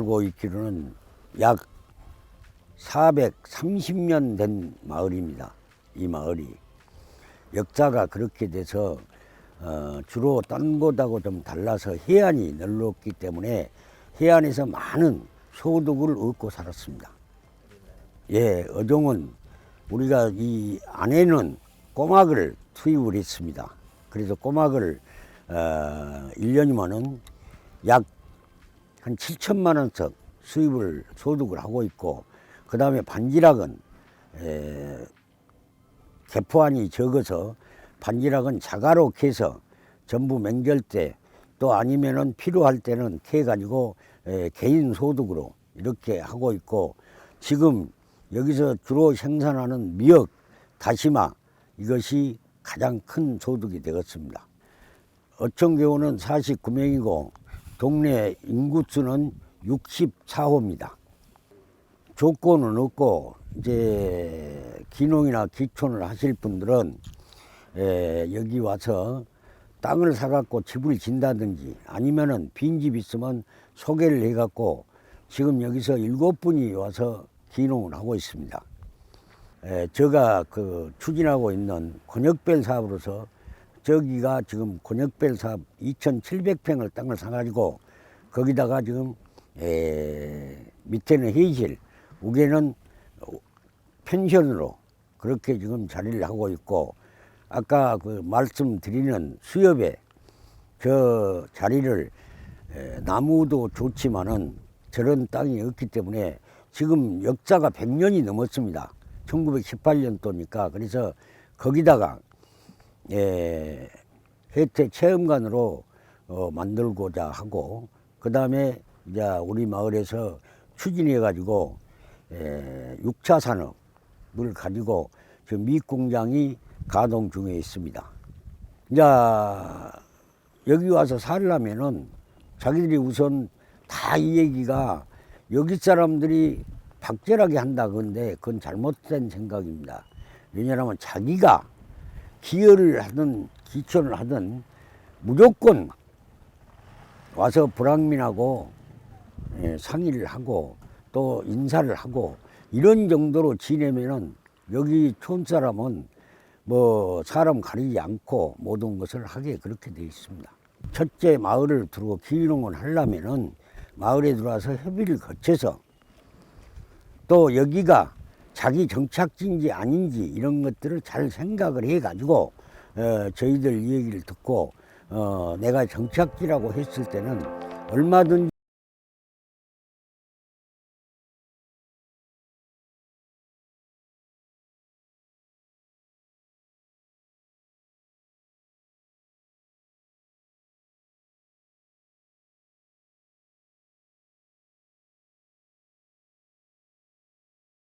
알고 있기로는 약 430년 된 마을입니다. 이 마을이. 역사가 그렇게 돼서 어, 주로 딴 곳하고 좀 달라서 해안이 널렸기 때문에 해안에서 많은 소득을 얻고 살았습니다. 예, 어종은 우리가 이 안에는 꼬막을 투입을 했습니다. 그래서 꼬막을 어, 1년이면은 약 한 7천만 원씩 수입을 소득을 하고 있고 그 다음에 반지락은 에, 개포안이 적어서 반지락은 자가로 캐서 전부 맹절 때 또 아니면은 필요할 때는 캐 가지고 개인 소득으로 이렇게 하고 있고 지금 여기서 주로 생산하는 미역, 다시마 이것이 가장 큰 소득이 되겠습니다. 어촌교우는 49명이고 동네 인구수는 64호입니다. 조건은 없고 이제 기농이나 기촌을 하실 분들은 에, 여기 와서 땅을 사갖고 집을 진다든지 아니면은 빈집 있으면 소개를 해갖고 지금 여기서 일곱 분이 와서 기농을 하고 있습니다. 에, 제가 그 추진하고 있는 권역별 사업으로서 저기가 지금 권역별 사업 2,700평을 땅을 사가지고 거기다가 지금 에, 밑에는 회의실, 위에는 펜션으로 그렇게 지금 자리를 하고 있고 아까 그 말씀드리는 수협에 저 자리를 에, 나무도 좋지만은 저런 땅이 없기 때문에 지금 역사가 100년이 넘었습니다. 1918년도니까 그래서 거기다가 예, 혜택 체험관으로 어, 만들고자 하고 그 다음에 이제 우리 마을에서 추진해 가지고 예, 6차 산업을 가지고 지금 미 공장이 가동 중에 있습니다. 이제 여기 와서 살려면은 자기들이 우선 다 이 얘기가 여기 사람들이 박절하게 한다 건데 그건 잘못된 생각입니다. 왜냐하면 자기가 기여를 하든 기촌을 하든 무조건 와서 불황민하고 예, 상의를 하고 또 인사를 하고 이런 정도로 지내면은 여기 촌 사람은 뭐 사람 가리지 않고 모든 것을 하게 그렇게 되어 있습니다. 첫째 마을을 두고 기농을 하려면은 마을에 들어와서 협의를 거쳐서 또 여기가 자기 정착지인지 아닌지 이런 것들을 잘 생각을 해 가지고 어, 저희들 얘기를 듣고 어, 내가 정착지라고 했을 때는 얼마든지